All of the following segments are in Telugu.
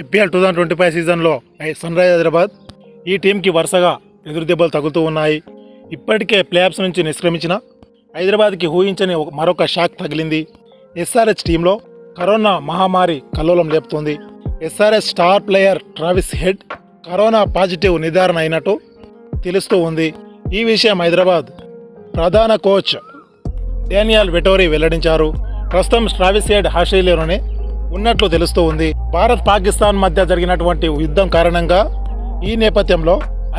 IPL two thousand twenty five సీజన్లో సన్ రైజ్ హైదరాబాద్ ఈ టీంకి వరుసగా ఎదురు దెబ్బలు తగులుతూ ఉన్నాయి. ఇప్పటికే ప్లేఆఫ్స్ నుంచి నిష్క్రమించిన హైదరాబాద్కి ఊహించని మరొక షాక్ తగిలింది. ఎస్ఆర్హెచ్ టీంలో కరోనా మహమ్మారి కల్లోలం లేపుతోంది. SRS star player Travis Head corona positive నిర్ధారణ అయినట్టు తెలుస్తూ ఉంది. ఈ విషయం హైదరాబాద్ ప్రధాన కోచ్ డేనియల్ వెటోరీ వెల్లడించారు. ప్రస్తుతం ట్రావిస్ హెడ్ ఆస్ట్రేలియాలోనే ఉన్నట్లు తెలుస్తూ ఉంది. భారత్ పాకిస్తాన్ మధ్య జరిగినటువంటి యుద్ధం కారణంగా ఈ నేపథ్యంలో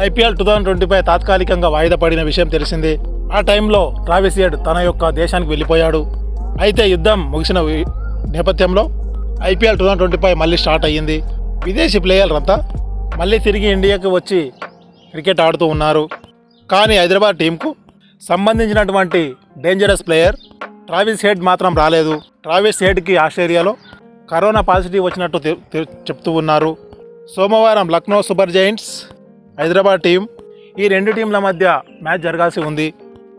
IPL two thousand twenty five తాత్కాలికంగా వాయిదా పడిన విషయం తెలిసింది. ఆ టైంలో ట్రావిస్ హెడ్ తన యొక్క దేశానికి వెళ్ళిపోయాడు. అయితే యుద్ధం ముగిసిన నేపథ్యంలో IPL two thousand twenty five మళ్ళీ స్టార్ట్ అయ్యింది. విదేశీ ప్లేయర్లంతా మళ్ళీ తిరిగి ఇండియాకి వచ్చి క్రికెట్ ఆడుతూ ఉన్నారు. కానీ హైదరాబాద్ టీంకు సంబంధించినటువంటి డేంజరస్ ప్లేయర్ ట్రావిస్ హెడ్ మాత్రం రాలేదు. ట్రావిస్ హెడ్కి ఆస్ట్రేలియాలో కరోనా పాజిటివ్ వచ్చినట్టు చెప్తూ ఉన్నారు. సోమవారం Lucknow super giants Hyderabad team ఈ రెండు టీంల మధ్య మ్యాచ్ జరగాల్సి ఉంది.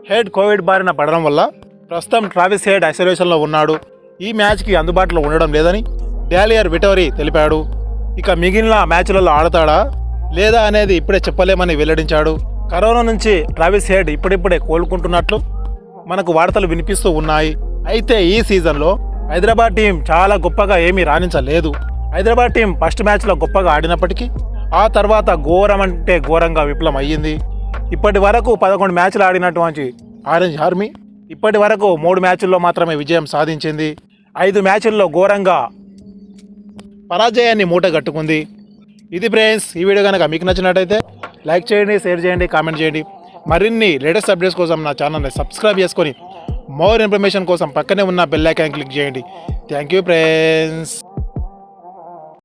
హెడ్ కోవిడ్ బారిన పడడం వల్ల ప్రస్తుతం ట్రావిస్ హెడ్ ఐసోలేషన్లో ఉన్నాడు. ఈ మ్యాచ్కి అందుబాటులో ఉండడం లేదని డాలియర్ విటోరీ తెలిపాడు. ఇక మిగిలిన మ్యాచ్లలో ఆడతాడా లేదా అనేది ఇప్పుడే చెప్పలేమని వెల్లడించాడు. కరోనా నుంచి ట్రావిస్ హెడ్ ఇప్పుడిప్పుడే కోలుకుంటున్నట్లు మనకు వార్తలు వినిపిస్తూ ఉన్నాయి. అయితే ఈ సీజన్లో హైదరాబాద్ టీం చాలా గొప్పగా ఏమీ రాణించలేదు. హైదరాబాద్ టీం ఫస్ట్ మ్యాచ్లో గొప్పగా ఆడినప్పటికీ ఆ తర్వాత ఘోరం అంటే ఘోరంగా విఫలం అయ్యింది ఇప్పటి వరకు పదకొండు మ్యాచ్లు ఆడినటువంటి ఆరెంజ్ ఆర్మీ ఇప్పటి వరకు మూడు మ్యాచ్ల్లో మాత్రమే విజయం సాధించింది. ఐదు మ్యాచ్ల్లో ఘోరంగా పరాజయాన్ని మూట కట్టుకుంది ఇది ఫ్రెండ్స్ ఈ వీడియో కనుక మీకు నచ్చినట్టయితే లైక్ చేయండి షేర్ చేయండి కామెంట్ చేయండి. మరిన్ని లేటెస్ట్ అప్డేట్స్ కోసం నా ఛానల్ని సబ్స్క్రైబ్ చేసుకొని మోర్ ఇన్ఫర్మేషన్ కోసం పక్కనే ఉన్న బెల్ ఐకాన్ క్లిక్ చేయండి. Thank you friends